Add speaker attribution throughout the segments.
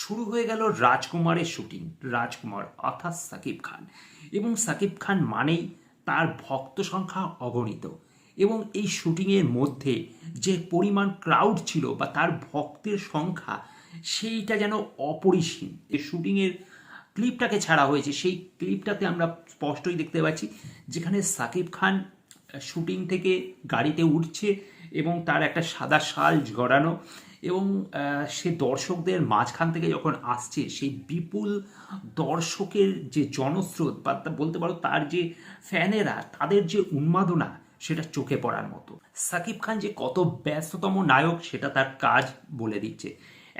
Speaker 1: শুরু হয়ে গেল রাজকুমারের শুটিং, রাজকুমার অর্থাৎ সাকিব খান। এবং সাকিব খান মানেই তার ভক্ত সংখ্যা অগণিত। এবং এই শুটিংয়ের মধ্যে যে পরিমাণ ক্রাউড ছিল বা তার ভক্তের সংখ্যা, সেইটা যেন অপরিসীম। এই শুটিংয়ের ক্লিপটাকে ছাড়া হয়েছে, সেই ক্লিপটাতে আমরা স্পষ্টই দেখতে পাচ্ছি যেখানে সাকিব খান শুটিং থেকে গাড়িতে উঠছে এবং তার একটা সাদা শাল জড়ানো এবং সে দর্শকদের মাঝখান থেকে যখন আসছে, সেই বিপুল দর্শকের যে জনস্রোত বা বলতে পারো তার যে ফ্যানেরা, তাদের যে উন্মাদনা, সেটা চোখে পড়ার মতো। সাকিব খান যে কত ব্যস্ততম নায়ক, সেটা তার কাজ বলে দিচ্ছে।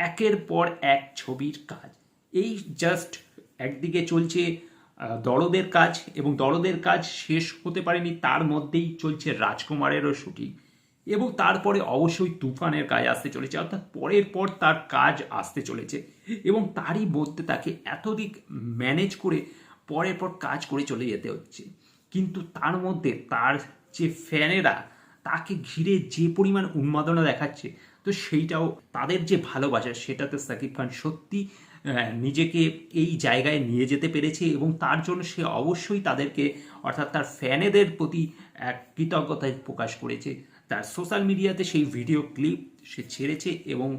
Speaker 1: একের পর এক ছবির কাজ। এই জাস্ট একদিকে চলছে দরদের কাজ এবং দরদের কাজ শেষ হতে পারেনি, তার মধ্যেই চলছে রাজকুমারেরও শুটিং। এবং তারপরে অবশ্যই তুফানের কাজ আসতে চলেছে, অর্থাৎ পরের পর তার কাজ আসতে চলেছে এবং তারই মধ্যে তাকে এতদিক ম্যানেজ করে পরের পর কাজ করে চলে যেতে হচ্ছে। কিন্তু তার মধ্যে তার যে ফ্যানেরা, তাকে ঘিরে যে পরিমাণ উন্মাদনা দেখাচ্ছে, তো সেইটাও তাদের যে ভালোবাসা, সেটাতে সাকিব খান সত্যি নিজেকে এই জায়গায় নিয়ে যেতে পেরেছে এবং তার জন্য সে অবশ্যই তাদেরকে, অর্থাৎ তার ফ্যানেদের প্রতি এক কৃতজ্ঞতা প্রকাশ করেছে। তার সোশ্যাল মিডিয়াতে সেই ভিডিও ক্লিপ সে ছেড়েছে এবং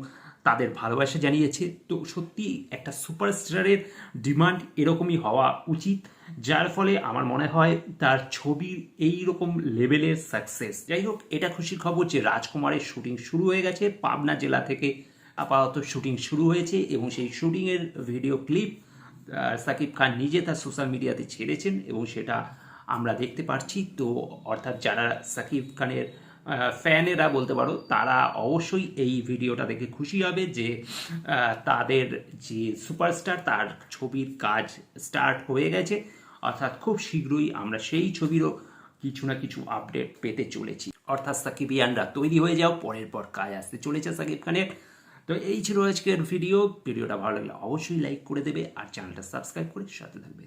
Speaker 1: তাদের ভালোবাসা জানিয়েছে। তো সত্যি একটা সুপারস্টারের ডিমান্ড এরকমই হওয়া উচিত, যার ফলে আমার মনে হয় তার ছবির এই রকম লেভেলের সাকসেস যাই হোক, এটা খুশির খবর যে রাজকুমারের শুটিং শুরু হয়ে গেছে। পাবনা জেলা থেকে আপাতত শুটিং শুরু হয়েছে এবং সেই শুটিংয়ের ভিডিও ক্লিপ সাকিব খান নিজে তার সোশ্যাল মিডিয়াতে ছেড়েছেন এবং সেটা আমরা দেখতে পাচ্ছি তো অর্থাৎ যারা সাকিব খানের ফ্যানেরা বলতে পারো, তারা অবশ্যই এই ভিডিওটা দেখে খুশি হবে যে তাদের যে সুপারস্টার, তার ছবির কাজ স্টার্ট হয়ে গেছে। অর্থাৎ খুব শীঘ্রই আমরা সেই ছবিরও কিছু না কিছু আপডেট পেতে চলেছি। অর্থাৎ সাকিবিয়ানরা তৈরি হয়ে যাও, পরের পর কাজ আসতে চলেছে সাকিব খানের। তো এই ছিল আজকের ভিডিও। ভিডিওটা ভালো লাগলে অবশ্যই লাইক করে দেবে আর চ্যানেলটা সাবস্ক্রাইব করে সাথে থাকবে।